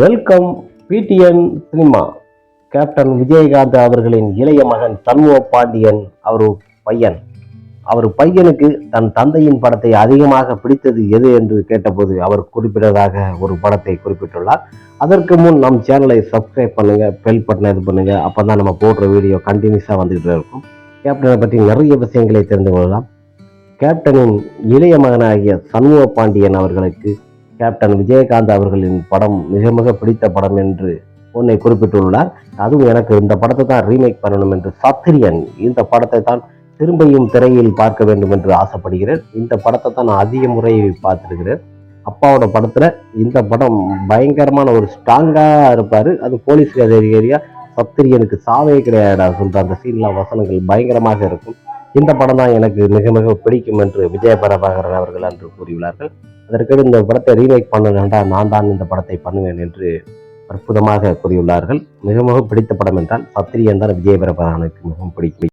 Welcome PTN cinema captain Vijayakanth அவர்களின் இளைய மகன் சண்முக பாண்டியன் அவர் பையன். அவர் பையனுக்கு தன் தந்தையின் படத்தை அதிகமாக பிடித்தது எது என்று கேட்டபோது அவர் குறிப்பிட்டதாக ஒரு படத்தை குறிப்பிட்டுள்ளார். அதற்கு முன் நம் சேனலை சப்ஸ்கிரைப் பண்ணுங்க பெல் பட்டனை இது பண்ணுங்க அப்பதான் நம்ம போடுற வீடியோ கண்டினியூஸாக வந்துகிட்டு இருக்கும். கேப்டனை பற்றி நிறைய விஷயங்களை தெரிந்து கொள்ளலாம். கேப்டனின் இளைய மகனாகிய சண்முக பாண்டியன் அவர்களுக்கு கேப்டன் விஜயகாந்த் அவர்களின் படம் மிக மிக பிடித்த படம் என்று ஒன்றை குறிப்பிட்டுள்ளார். அதுவும் எனக்கு இந்த படத்தை தான் ரீமேக் பண்ணணும் என்று சத்திரியன் இந்த படத்தை தான் திரும்பியும் திரையில் பார்க்க வேண்டும் என்று ஆசைப்படுகிறேன். இந்த படத்தை தான் நான் அதிக முறை பார்த்துருக்கிறேன். அப்பாவோட படத்தில் இந்த படம் பயங்கரமான ஒரு ஸ்ட்ராங்காக இருப்பார். அது போலீஸ் அதிகாரியா? சத்திரியனுக்கு சாவே கிடையாடா சொல்ற அந்த சீன்லாம் வசனங்கள் பயங்கரமாக இருக்கும். இந்த படம் தான் எனக்கு மிக மிக பிடிக்கும் என்று விஜய பிரபாகரன் அவர்கள் அன்று கூறியுள்ளார்கள். அதற்கு இந்த படத்தை ரீமேக் பண்ணலண்டா நான் தான் இந்த படத்தை பண்ணுவேன் என்று அற்புதமாக கூறியுள்ளார்கள். மிக மிக பிடித்த படம் என்றால் சத்திரியன் தான் விஜய பரபாகரனுக்கு மிகவும் பிடிக்கும்.